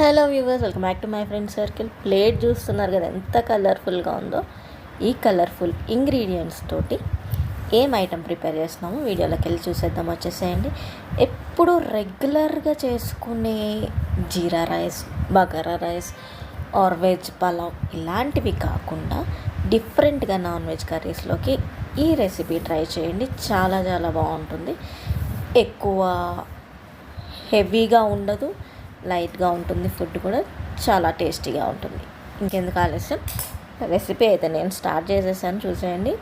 Hello viewers welcome back to my friend circle. Plate చూస్తున్నారు కదా ఎంత కలర్ఫుల్గా ఉందో ఈ కలర్ఫుల్ ఇంగ్రీడియంట్స్ తోటి ఏం ఐటమ్ ప్రిపేర్ చేస్తున్నామో వీడియోలోకి వెళ్ళి చూసేద్దాం. వచ్చేసేయండి. ఎప్పుడు రెగ్యులర్గా చేసుకునే jeera rice bagara rice or veg pulao ఇలాంటివి కాకుండా డిఫరెంట్గా నాన్ వెజ్ కర్రీస్లోకి ఈ రెసిపీ ట్రై చేయండి. చాలా చాలా బాగుంటుంది. ఎక్కువ హెవీగా ఉండదు. లైట్గా ఉంటుంది ఫుడ్ కూడా చాలా టేస్టీగా ఉంటుంది. ఇంకెందుకు ఆలస్యం? రెసిపీ అయితే నేను స్టార్ట్ చేసేసాను చూసేయండి.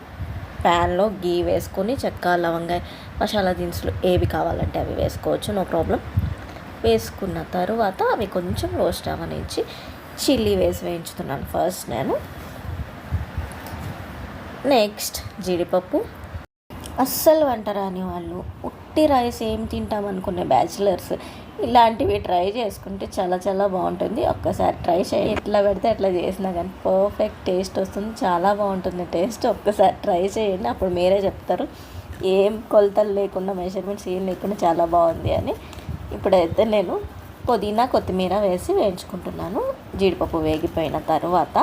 ప్యాన్లో గీ వేసుకొని చెక్క లవంగాయ మసాలా దినుసులు ఏవి కావాలంటే అవి వేసుకోవచ్చు నో ప్రాబ్లం. వేసుకున్న తర్వాత అవి కొంచెం రోస్ట్ అవనించి చిల్లీ వేసి వేయించుతున్నాను ఫస్ట్ నేను. నెక్స్ట్ జీడిపప్పు అస్సలు వంట రాని వాళ్ళు. ఉట్టి రైస్ ఏం తింటాం అనుకునే బ్యాచిలర్స్. ఇలాంటివి ట్రై చేసుకుంటే చాలా చాలా బాగుంటుంది. ఒక్కసారి ట్రై చేయి ఎట్లా పెడితే అట్లా చేసినా కానీ పర్ఫెక్ట్ టేస్ట్ వస్తుంది. చాలా బాగుంటుంది టేస్ట్. ఒక్కసారి ట్రై చేయండి. అప్పుడు మీరే చెప్తారు. ఏం కొలతలు లేకుండా మెజర్మెంట్స్ ఏం లేకుండా చాలా బాగుంది అని. ఇప్పుడైతే నేను పుదీనా కొత్తిమీర వేసి వేయించుకుంటున్నాను. జీడిపప్పు వేగిపోయిన తర్వాత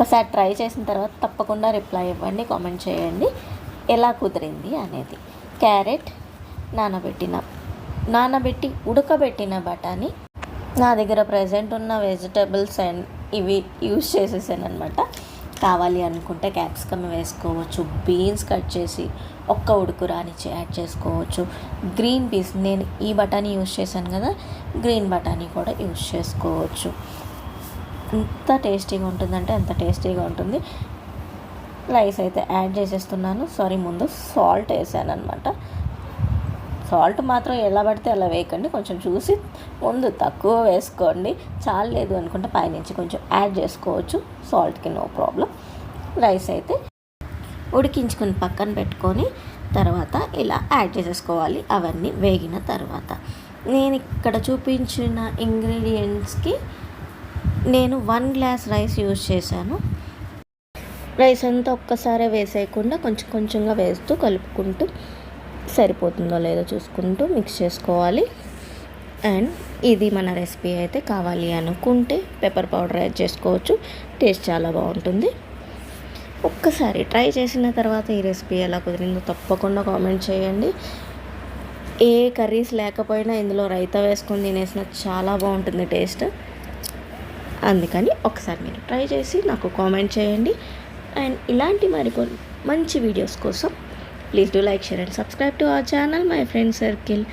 ఒకసారి ట్రై చేసిన తర్వాత తప్పకుండా రిప్లై ఇవ్వండి కామెంట్ చేయండి. ఎలా కుదిరింది అనేది. క్యారెట్ నానబెట్టిన నానబెట్టి ఉడకబెట్టిన బఠానీ. నా దగ్గర ప్రజెంట్ ఉన్న వెజిటబుల్స్ అండ్ ఇవి యూస్ చేసేసాను అనమాట కావాలి అనుకుంటే క్యాప్సికమ్ వేసుకోవచ్చు బీన్స్ కట్ చేసి ఒక్క ఉడుకు రానిచ్చి యాడ్ చేసుకోవచ్చు. గ్రీన్ పీస్ నేను ఈ బఠానీ యూస్ చేశాను కదా గ్రీన్ బఠానీ కూడా యూజ్ చేసుకోవచ్చు. ఎంత టేస్టీగా ఉంటుందంటే అంత టేస్టీగా ఉంటుంది. రైస్ అయితే యాడ్ చేసేస్తున్నాను. సారీ ముందు సాల్ట్ వేసాను అనమాట సాల్ట్ మాత్రం ఎలా పడితే అలా వేయకండి. కొంచెం చూసి ముందు తక్కువ వేసుకోండి. చాలేదు అనుకుంటే పైనుంచి కొంచెం యాడ్ చేసుకోవచ్చు. సాల్ట్కి నో ప్రాబ్లం. రైస్ అయితే ఉడికించుకుని పక్కన పెట్టుకొని తర్వాత ఇలా యాడ్ చేసేసుకోవాలి. అవన్నీ వేగిన తర్వాత. నేను ఇక్కడ చూపించిన ఇంగ్రీడియంట్స్కి నేను వన్ గ్లాస్ రైస్ యూజ్ చేశాను. రైస్ అంతా ఒక్కసారే వేసేయకుండా కొంచెం కొంచెంగా వేస్తూ కలుపుకుంటూ సరిపోతుందో లేదో చూసుకుంటూ మిక్స్ చేసుకోవాలి. అండ్ ఇది మన రెసిపీ అయితే కావాలి అనుకుంటే పెప్పర్ పౌడర్ యాడ్ చేసుకోవచ్చు. టేస్ట్ చాలా బాగుంటుంది. ఒక్కసారి ట్రై చేసిన తర్వాత ఈ రెసిపీ ఎలా కుదిరిందో తప్పకుండా కామెంట్ చేయండి. ఏ కర్రీస్ లేకపోయినా ఇందులో రైతా వేసుకొని తినేసిన చాలా బాగుంటుంది టేస్ట్. అందుకని ఒకసారి మీరు ట్రై చేసి నాకు కామెంట్ చేయండి. అండ్ ఇలాంటి మరికొన్ని మంచి వీడియోస్ కోసం please do like share and subscribe to our channel my friend circle.